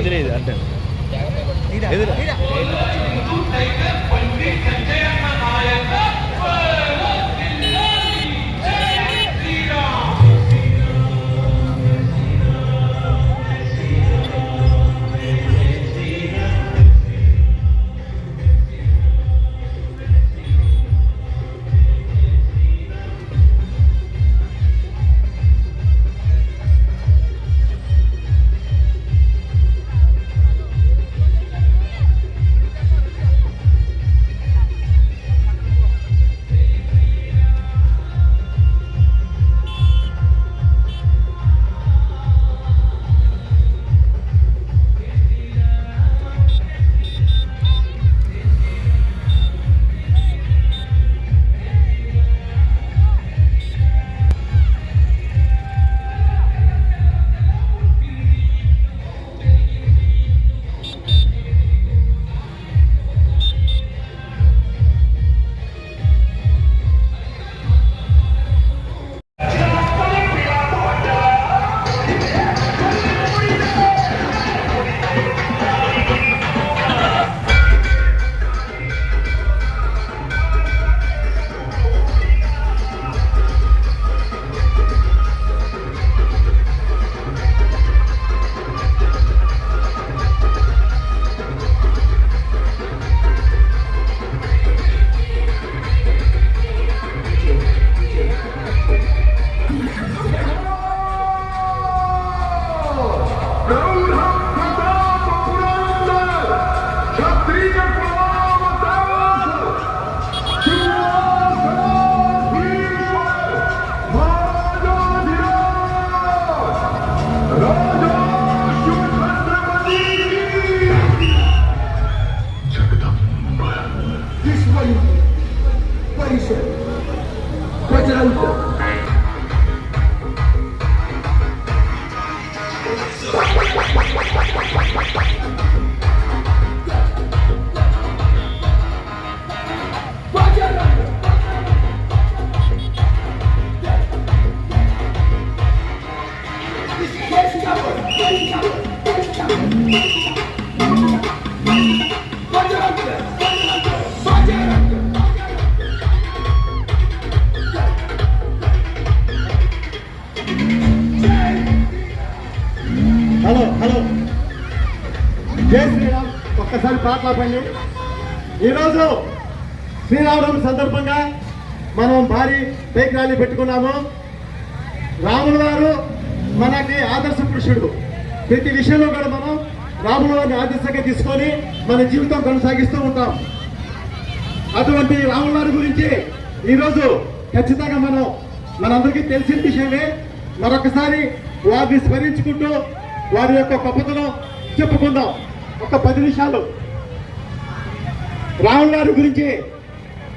ఎదురేది. అంటే ఎదురు? ఒక్కసారి పాటలాపండి ఈరోజు శ్రీరామనవమి సందర్భంగా మనం భారీ బైక్ ర్యాలీ పెట్టుకున్నాము. రాముల వారు మనకి ఆదర్శ పురుషుడు. ప్రతి విషయంలో కూడా మనం రాముల వారిని ఆదర్శంగా తీసుకొని మన జీవితం కొనసాగిస్తూ ఉంటాం. అటువంటి రాముల వారి గురించి ఈరోజు ఖచ్చితంగా మనం మనందరికీ తెలిసిన విషయమే. మరొకసారి వారిని స్మరించుకుంటూ వారి యొక్క గొప్పతనం చెప్పుకుందాం. ఒక పది నిమిషాలు. రాముల గారి గురించి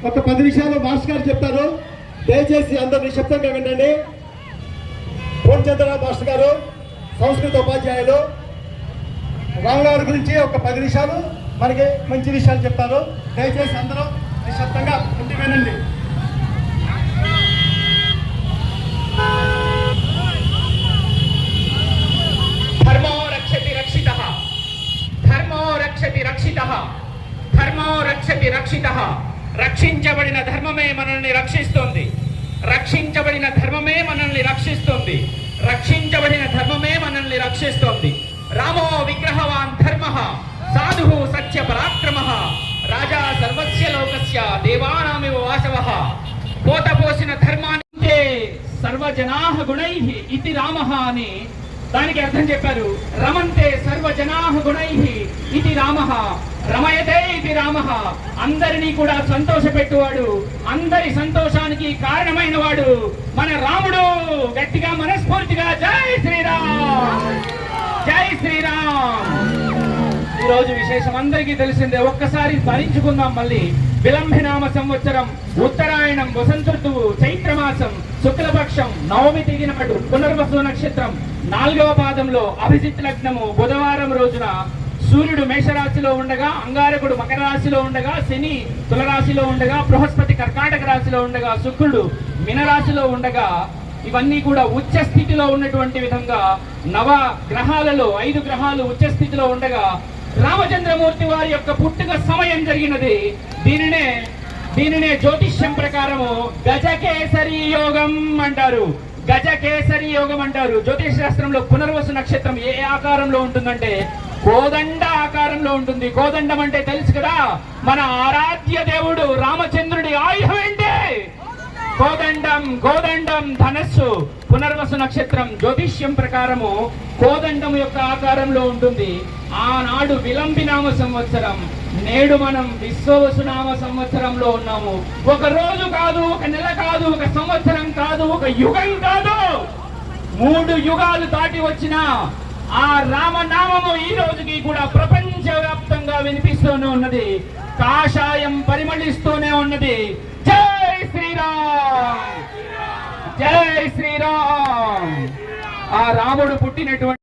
ఒక పది నిమిషాలు మాస్ గారు చెప్తారు. దయచేసి అందరు నిశ్శబ్దంగా వినండి. పూర్ణచంద్రరావు మాస్టర్ గారు? సంస్కృత ఉపాధ్యాయులు. రాముల గారి గురించి ఒక పది నిమిషాలు మనకి మంచి విషయాలు చెప్తారు. దయచేసి అందరూ నిశ్శబ్దంగా ఉండి వినండి. రక్షించబడిన ధర్మమే మనల్ని రక్షిస్తుంది. రక్షించబడిన ధర్మమే మనల్ని రక్షిస్తుంది. రక్షించబడిన ధర్మమే మనల్ని రక్షిస్తుంది. రామో విగ్రహవాన్ ధర్మ సాధు సత్య పరాక్రమ రాజా సర్వస్య లోకస్య దేవానామివ వాసవ. పోతపోసిన ధర్మాన్ని సర్వజనా గుణై ఇది రామ అని దానికి అర్థం చెప్పారు. రమంతే సర్వజనా గుణై ఇది రామ. రమయతే ఇది రామ. అందరినీ కూడా సంతోషపెట్టువాడు. అందరి సంతోషానికి కారణమైన వాడు మన రాముడు. గట్టిగా మనస్ఫూర్తిగా జై శ్రీరామ్! జై శ్రీరామ్! ఈరోజు రోజు విశేషం అందరికీ తెలిసిందే. ఒక్కసారి స్మరించుకుందాం మళ్ళీ. విలంబినామ సంవత్సరం ఉత్తరాయణం వసంత ఋతువు చైత్రమాసం శుక్లపక్షం నవమి తిరిగినాడు పునర్వసు నక్షత్రం నాలుగవ పాదంలో అభిజిత్ లగ్నము బుధవారం రోజున సూర్యుడు మేషరాశిలో ఉండగా అంగారకుడు మకర రాశిలో ఉండగా శని తులరాశిలో ఉండగా బృహస్పతి కర్కాటక రాశిలో ఉండగా శుక్రుడు మినరాశిలో ఉండగా ఇవన్నీ కూడా ఉచ్చ స్థితిలో ఉన్నటువంటి విధంగా నవ గ్రహాలలో ఐదు గ్రహాలు ఉచ్చ స్థితిలో ఉండగా రామచంద్రమూర్తి వారి యొక్క పుట్టుక సమయం జరిగినది. దీనినే దీనినే జ్యోతిష్యం ప్రకారము గజకేసరి యోగం అంటారు. గజకేసరి యోగం అంటారు. జ్యోతిష్ శాస్త్రంలో పునర్వసు నక్షత్రం ఏ ఆకారంలో ఉంటుందంటే కోదండ ఆకారంలో ఉంటుంది. కోదండం అంటే తెలుసు కదా? మన ఆరాధ్య దేవుడు రామచంద్రుడి ఆయుధం ఏంటి? కోదండం కోదండం ధనస్సు పునర్వసు నక్షత్రం జ్యోతిష్యం ప్రకారము కోదండం యొక్క ఆకారంలో ఉంటుంది. ఆనాడు విలంబినామ సంవత్సరం నేడు మనం విశ్వవసునామ సంవత్సరంలో ఉన్నాము. ఒక రోజు కాదు ఒక నెల కాదు ఒక సంవత్సరం కాదు ఒక యుగం కాదు. మూడు యుగాలు దాటి వచ్చిన ఆ రామనామము ఈ రోజుకి కూడా ప్రపంచ వ్యాప్తంగా వినిపిస్తూనే ఉన్నది. కాషాయం పరిమళిస్తూనే ఉన్నది. జై శ్రీరామ్! జై శ్రీరామ్! ఆ రాముడు పుట్టినటువంటి